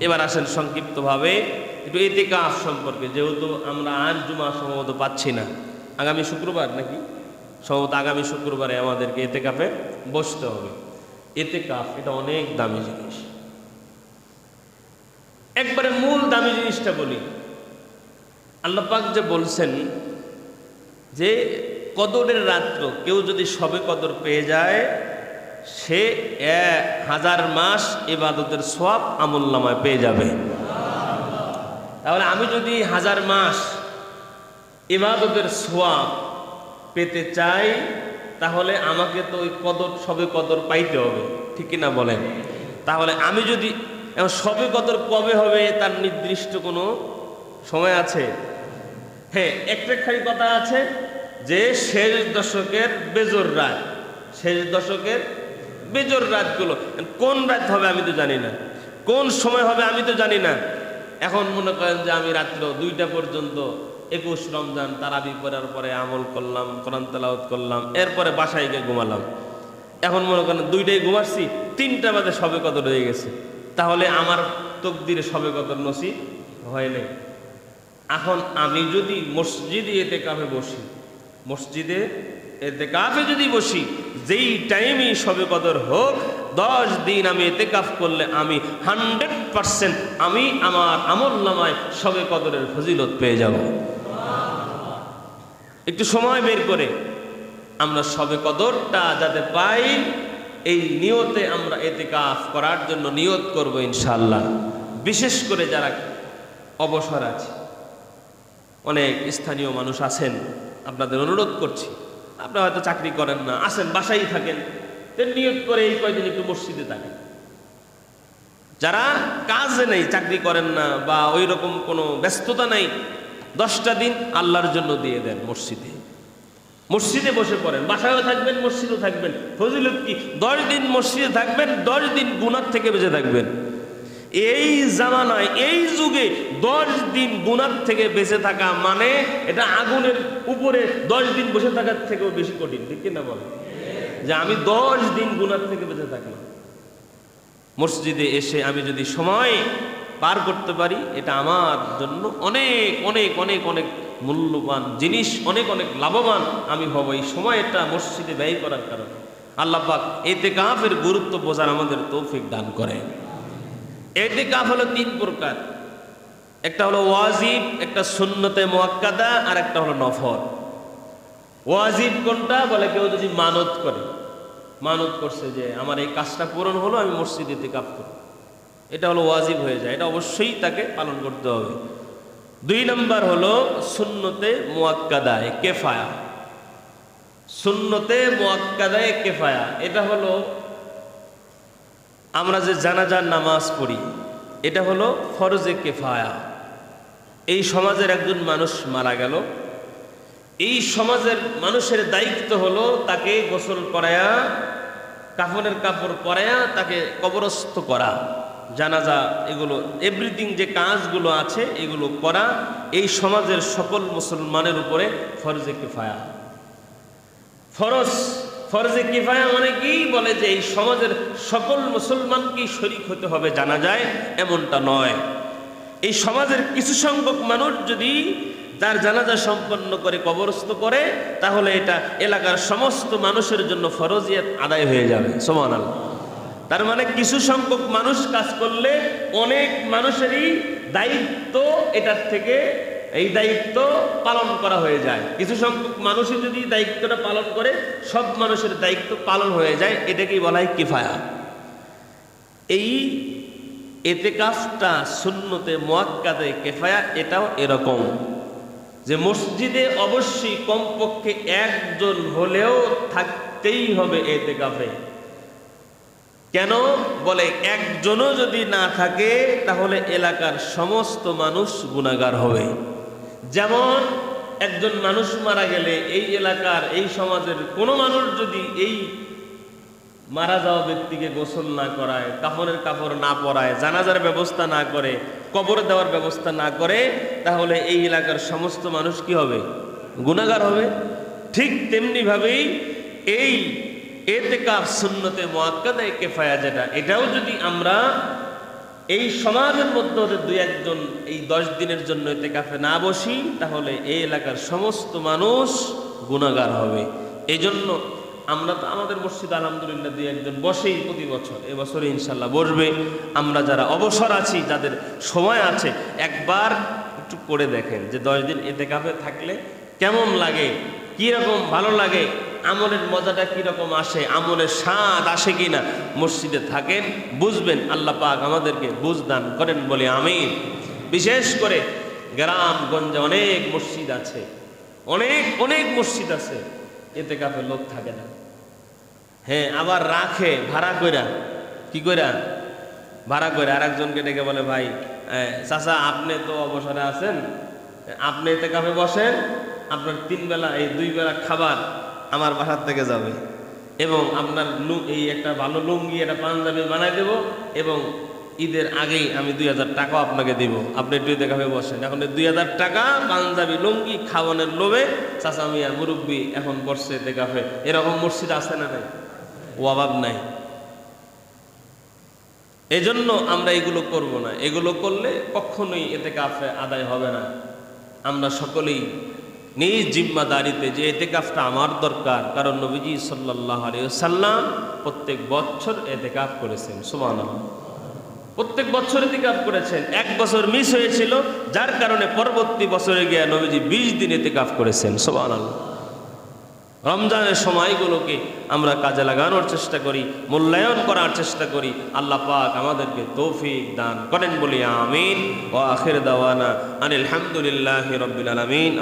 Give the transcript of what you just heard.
এবার আসেন সংক্ষিপ্তভাবে একটু এতে কাফ সম্পর্কে, যেহেতু আমরা আর জুমা সম্ভবত পাচ্ছি না। আগামী শুক্রবার নাকি? সম্ভবত আগামী শুক্রবারে আমাদেরকে এতে কাপে বসতে হবে। এতে কাপ এটা অনেক দামি জিনিস। একবারে মূল দামি জিনিসটা বলি। আল্লাহ পাক যে বলছেন যে, কদরের রাত্র কেউ যদি সবে কদর পেয়ে যায় সে এক হাজার মাস এবাদতের সব আমুল্লামায় পেয়ে যাবে। তাহলে আমি যদি হাজার মাস ইবাদতের সোয়াব পেতে চাই, তাহলে আমাকে তো ওই কদর, সবে কদর পাইতে হবে, ঠিক কিনা বলেন? তাহলে আমি যদি সবে কদর কবে হবে তার নির্দিষ্ট কোনো সময় আছে? হ্যাঁ একটা খালি কথা আছে যে শেষ দশকের বেজর রায় শেষ দশকের বেজর রাতগুলো। কোন রাত হবে আমি তো জানি না। কোন সময় হবে আমি তো জানি না। এখন মনে করেন যে আমি রাত্র দুইটা পর্যন্ত একুশ রমজান তারাবি পড়ার পরে আমল করলাম, কোরআন তেলাওয়াত করলাম, এরপরে বাসায় গিয়ে ঘুমালাম। এখন মনে করেন দুইটাই ঘুমাচ্ছি, তিনটা বাজে সবে কত রয়ে গেছে। তাহলে আমার তকদিরে সবে কত নসিব হয় নাই। এখন আমি যদি মসজিদে এতে কাফে বসি, মসজিদে এতে কাফে যদি বসি যেই টাইমই সবে কদর হোক, দশ দিন আমি এতে কাফ করলে আমি হান্ড্রেড পারসেন্ট আমি আমার আমল নামায় সবে কদরের ফজিলত পেয়ে যাব। একটু সময় বের করে আমরা সবে কদরটা যাতে পাই, এই নিয়তে আমরা এতে কাফ করার জন্য নিয়ত করব ইনশাল্লাহ বিশেষ করে যারা অবসর আছে, অনেক স্থানীয় মানুষ আছেন, আপনাদের অনুরোধ করছি আপনারা হয়তো চাকরি করেন না, আসেন, বাসায় থাকেন। নিয়োগ করে এই কয়দিন একটু মসজিদে থাকেন। যারা কাজে নেই, চাকরি করেন না বা ওই রকম কোনো ব্যস্ততা নেই, দশটা দিন আল্লাহর জন্য দিয়ে দেন মসজিদে। মসজিদে বসে পড়েন, বাসায়ও থাকবেন, মসজিদেও থাকবেন। ফজিলত কি? দশ দিন মসজিদে থাকবেন, দশ দিন গুনার থেকে বেঁচে থাকবেন। এই জামানায়, এই যুগে দশ দিন গুনার থেকে বেঁচে থাকা মানে এটা আগুনের উপরে দশ দিন বসে থাকার থেকেও বেশি কঠিন, ঠিক কিনা বলে? যে আমি দশ দিন গুনার থেকে বেঁচে থাকলাম। মসজিদে এসে আমি যদি সময় পার করতে পারি, এটা আমার জন্য অনেক অনেক অনেক অনেক মূল্যবান জিনিস, অনেক অনেক লাভবান আমি হব এই সময়টা মসজিদে ব্যয় করার কারণে। আল্লাহ পাক এতে কাফের গুরুত্ব বোঝার আমাদের তৌফিক দান করে এতে কাফ হলো তিন প্রকার। একটা হলো ওয়াজিব, একটা সুন্নতে মোয়াক্কাদা, আর একটা হলো নফর ওয়াজিব কোনটা? বলে কেউ যদি মানত করে, মানত করছে যে আমার এই কাজটা পূরণ হলো, আমি মসজিদে কাপ করব। এটা হলো ওয়াজিব হয়ে যায়। এটা অবশ্যই তাকে পালন করতে হবে। দুই নম্বর হলো সুন্নতে মোয়াক্কাদায় কেফায়া। সুন্নতে মোয়াক্কাদায় কেফায়া। এটা হলো আমরা যে জানাজার নামাজ পড়ি, এটা হলো ফরজে কেফায়া। এই সমাজের একজন মানুষ মারা গেল। এই সমাজের মানুষের দায়িত্ব হলো তাকে গোসল করায়া, কাফনের কাপড় পরায়া, তাকে কবরস্থ করা। জানাজা এগুলো এভরিথিং যে কাজগুলো আছে, এগুলো করা এই সমাজের সকল মুসলমানের উপরে ফরজে কেফায়া। ফরজ ফরজে কিফায়া মানে কি? বলে যে এই সমাজের সকল মুসলমানকেই শরিক হতে হবে, জানা যায়, এমনটা নয়। এই সমাজের কিছু সংখ্যক মানুষ যদি তার জানাজা সম্পন্ন করে, কবরস্থ করে, তাহলে এটা এলাকার সমস্ত মানুষের জন্য ফরজিয়াত আদায় হয়ে যাবে। সমান তার মানে কিছু সংখ্যক মানুষ কাজ করলে অনেক মানুষেরই দায়িত্ব এটার থেকে এই দায়িত্ব পালন করা হয়ে যায়। কিছু সংখ্যক মানুষই যদি দায়িত্বটা পালন করে, সব মানুষের দায়িত্ব পালন হয়ে যায়, এটাকেই বলা হয় কিফায়া। এই এতেকাফটা শূন্যতে মোয়াক্কাদে কেফায়া, এটাও এরকম। যে মসজিদে অবশ্যই কমপক্ষে একজন হলেও থাকতেই হবে এতে কাফে কেন? বলে একজনও যদি না থাকে, তাহলে এলাকার সমস্ত মানুষ গুণাগার হবে। যেমন একজন মানুষ মারা গেলে এই এলাকার, এই সমাজের কোনো মানুষ যদি এই মারা যাওয়া ব্যক্তিকে গোসল না করায় কাপড়ের কাপড় না পরায়, জানাজার ব্যবস্থা না করে, কবর দেওয়ার ব্যবস্থা না করে, তাহলে এই এলাকার সমস্ত মানুষ কি হবে? গুণাগার হবে। ঠিক তেমনিভাবেই এই এতেকাফ সুন্নতে মোয়াক্কাদায় কেফায়া যেটা, এটাও যদি আমরা এই সমাজের মধ্যে ওদের দুই একজন এই দশ দিনের জন্য এতে কাফে না বসি, তাহলে এই এলাকার সমস্ত মানুষ গুণাগার হবে। এই জন্য আমরা তো আমাদের মসজিদ আলহামদুলিল্লাহ দুই একজন বসেই প্রতি বছর এবছরে ইনশাল্লাহ বসবে। আমরা যারা অবসর আছি, যাদের সময় আছে, একবার একটু করে দেখেন যে দশ দিন এতে কাফে থাকলে কেমন লাগে। কীরকম ভালো লাগে? আমলের মজাটা কীরকম আসে? আমলের স্বাদ আসে কিনা? মসজিদে থাকেন, বুঝবেন, আল্লাহ পাক আমাদেরকে বুঝদান করেন বলে আমি বিশেষ করে গ্রামগঞ্জে অনেক মসজিদ আছে। অনেক অনেক মসজিদ আছে। এতে কাপে লোক থাকে না। হ্যাঁ আবার রাখে, ভাড়া কইরা। কি কইরা? ভাড়া করে আরেকজনকে ডেকে বলে, ভাই চাচা, আপনি তো অবসরে আছেন। আপনি এতে কাপে বসেন আপনার তিন বেলা, এই দুই বেলা খাবার আমার বাসার থেকে যাবে। এবং আপনার এই একটা ভালো লুঙ্গি, একটা পাঞ্জাবি বানাই দেব এবং ঈদের আগেই আমি দুই হাজার টাকাও আপনাকে দিব। আপনি একটু কাপে বসেন। এখন দুই হাজার টাকা পাঞ্জাবি, লুঙ্গি, খাওয়ানোর লোভে চাচা মিয়া মুরব্বী এখন বসছে এতে কাপে এরকম মসজিদ আছে না নাই? ও অভাব নাই। এজন্য আমরা এগুলো করব না। এগুলো করলে কখনোই এতে কাফে আদায় হবে না। আমরা সকলেই নিজ জিম্মাদারিতে যে এতে কাফটা আমার দরকার, কারণ নবীজি সাল্লাহ সাল্লাম প্রত্যেক বছর এতে কাফ করেছেন সুমান প্রত্যেক বছর এতেকাফ করেছেন। এক বছর মিস হয়েছিল, যার কারণে পরবর্তী বছরে গিয়ে নবীজি বিশ দিন এতেকাফ করেছেন সোমান রমজানের সময়গুলোকে আমরা কাজে লাগানোর চেষ্টা করি, মূল্যায়ন করার চেষ্টা করি। আল্লাহ পাক আমাদেরকে তৌফিক দান করেন বলি, আমিন। ও আখির দাওয়ানা আনিল হামদুলিল্লাহ রবিল আলমিন।